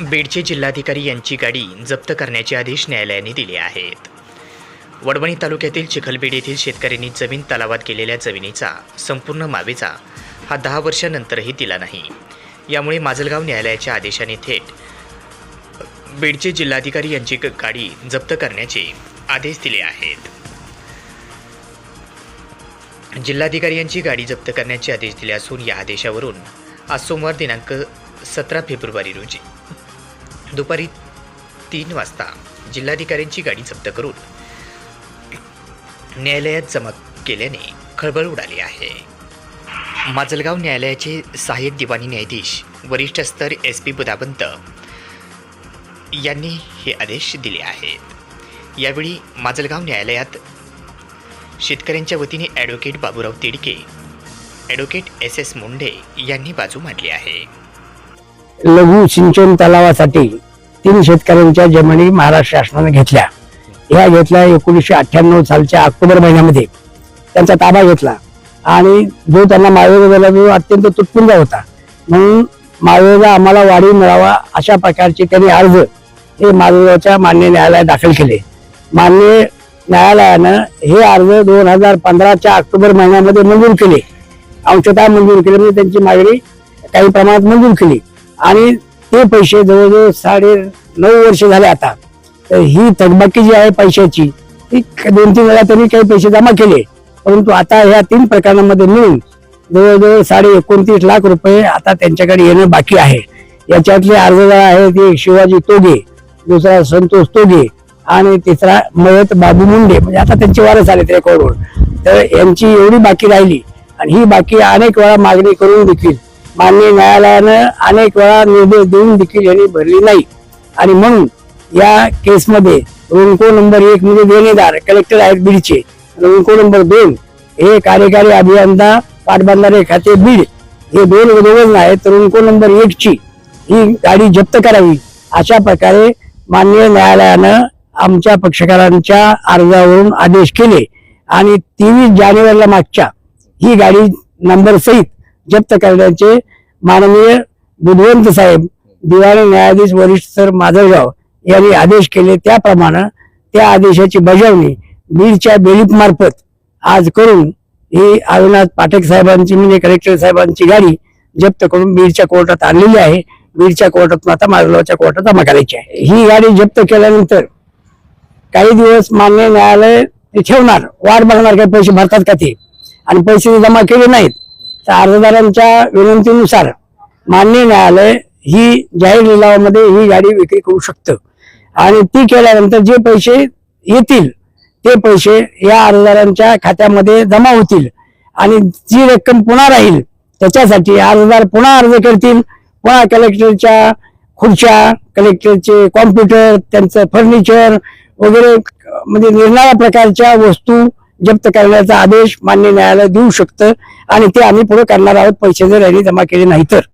बीडचे जिल्हाधिकारी यांची गाडी जप्त करण्याचे आदेश न्यायालयाने दिले आहेत. वडवणी तालुक्यातील चिखलबीड येथील शेतकऱ्यांनी जमीन तलावात केलेल्या जमिनीचा संपूर्ण मावेचा हा दहा वर्षानंतरही दिला नाही. यामुळे माजलगाव न्यायालयाच्या आदेशाने थेट बीडचे जिल्हाधिकारी यांची ग- गाडी जप्त करण्याचे आदेश दिले आहेत. जिल्हाधिकारी यांची गाडी जप्त करण्याचे आदेश दिले असून या आदेशावरून आज सोमवार दिनांक सतरा फेब्रुवारी रोजी दुपारी तीन वाजता जिल्हाधिकाऱ्यांची गाडी जप्त करून न्यायालयात जमा केल्याने खळबळ उडाली आहे. माजलगाव न्यायालयाचे सहाय्यक दिवाणी न्यायाधीश वरिष्ठ स्तर एस पी बुधावंत यांनी हे आदेश दिले आहेत. यावेळी माजलगाव न्यायालयात शेतकऱ्यांच्या वतीने advocate Baburao Tidke advocate S S Munde यांनी बाजू मांडली आहे. लघु सिंचन तलावासाठी तीन शेतकऱ्यांच्या जमिनी महाराष्ट्र शासनाने घेतल्या. ह्या घेतल्या एकोणीसशे अठ्ठ्याण्णव सालच्या ऑक्टोबर महिन्यामध्ये. त्यांचा ताबा घेतला. आणि जो त्यांना माळवेजा जो तो अत्यंत तुटपुंजा होता. म्हणून माळवेजा आम्हाला वाढीव मिळावा अशा प्रकारचे त्यांनी अर्ज हे माळवेजाच्या मान्य न्यायालयात दाखल केले. मान्य न्यायालयानं हे अर्ज दोन हजार पंधराच्या ऑक्टोबर महिन्यामध्ये मंजूर केले. अंशतः मंजूर केले म्हणजे त्यांची मागणी काही प्रमाणात मंजूर केली. आणि ते पैसे जवळजवळ साडे नऊ वर्ष झाले आता. तर ही थकबाकी जी आहे पैशाची ती दोन तीन वेळा त्यांनी काही पैसे जमा केले. परंतु आता ह्या तीन प्रकरणामध्ये मिळून जवळजवळ साडे एकोणतीस लाख रुपये आता त्यांच्याकडे येणं बाकी आहे. याच्यातले अर्जदार आहेत एक शिवाजी तोगे दुसरा संतोष तोगे आणि तिसरा मयत बाबू मुंडे. म्हणजे आता त्यांचे वारस आले रेकॉर्डवर तर यांची एवढी बाकी राहिली आणि ही बाकी अनेक वेळा मागणी करून देखील माननीय न्यायालयानं अनेक वेळा निर्देश देऊन देखील यांनी भरली नाही. आणि म्हणून या केसमध्ये रुणको नंबर एक म्हणजे देणेदार कलेक्टर आहेत बीडचे. रुणको नंबर दोन हे कार्यकारी अभियंता पाटबंधारे खाते बीड हे दोन दोघं आहेत. रुणको नंबर एक ची ही गाडी जप्त करावी अशा प्रकारे माननीय न्यायालयानं आमच्या पक्षकारांच्या अर्जावरून आदेश केले. आणि तेवीस जानेवारीला मागच्या ही गाडी नंबर सहित जप्त करण्याचे माननीय बुधवंत साहेब दिवाणी न्यायाधीश वरिष्ठ सर माधवराव यांनी आदेश केले. त्याप्रमाणे त्या आदेशाची बजावणी बीडच्या बेलीप मार्फत आज करून ही अविनाश पाठक साहेबांची म्हणजे कलेक्टर साहेबांची गाडी जप्त करून बीडच्या कोर्टात आणलेली आहे. बीडच्या कोर्टातून आता माजगावच्या कोर्टात जमा करायची आहे. ही गाडी जप्त केल्यानंतर काही दिवस मान्य न्यायालय ते ठेवणार. वाट बघणार काही पैसे भरतात का ते. आणि पैसे जमा केले नाहीत. तर अर्जदारांच्या विनंतीनुसार मान्य न्यायालय ही जाहीर लिलावामध्ये ही गाडी विक्री करू शकतं. आणि ती केल्यानंतर जे पैसे येतील ते पैसे या अर्जदारांच्या खात्यामध्ये जमा होतील. आणि जी रक्कम पुन्हा राहील त्याच्यासाठी अर्जदार पुन्हा अर्ज करतील. पुन्हा कलेक्टरच्या खुर्च्या कलेक्टरचे कॉम्प्युटर त्यांचं फर्निचर वगैरे म्हणजे निरनिराळ्या प्रकारच्या वस्तू जप्त करण्याचा आदेश मान्य न्यायालय देऊ शकतं आणि ते आम्ही पुढे करणार आहोत. पैसे जर यांनी जमा केले नाही तर.